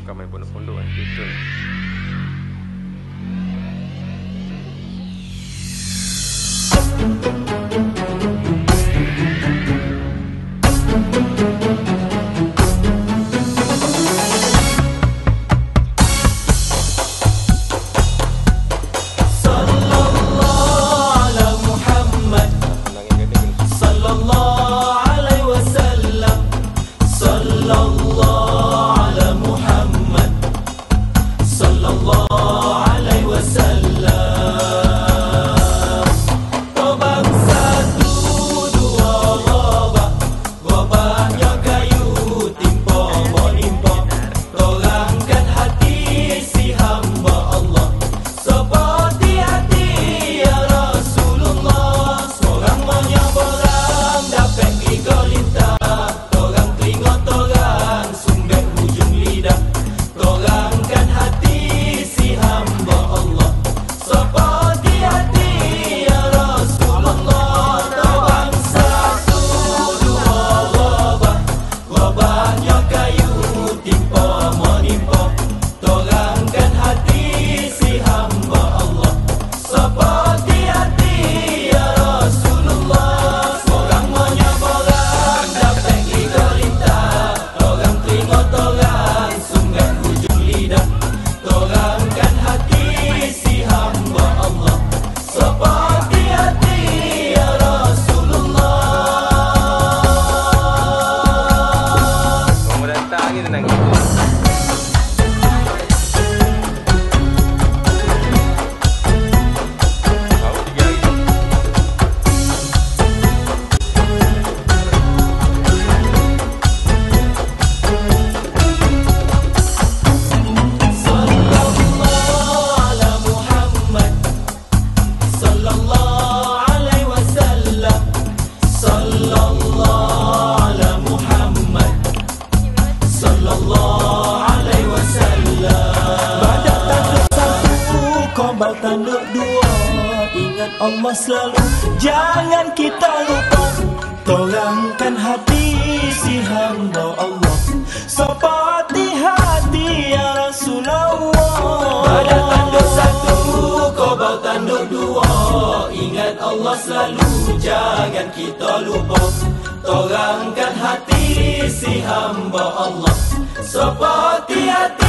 Bukan main pondok-pondok kan Betul tanduk dua. Ingat Allah selalu. Jangan kita lupa. Tolongkan hati si hamba Allah. Seperti hati ya Rasulullah. Pada tanduk satu Kobal tanduk dua. Ingat Allah selalu. Jangan kita lupa. Tolongkan hati si hamba Allah. Seperti hati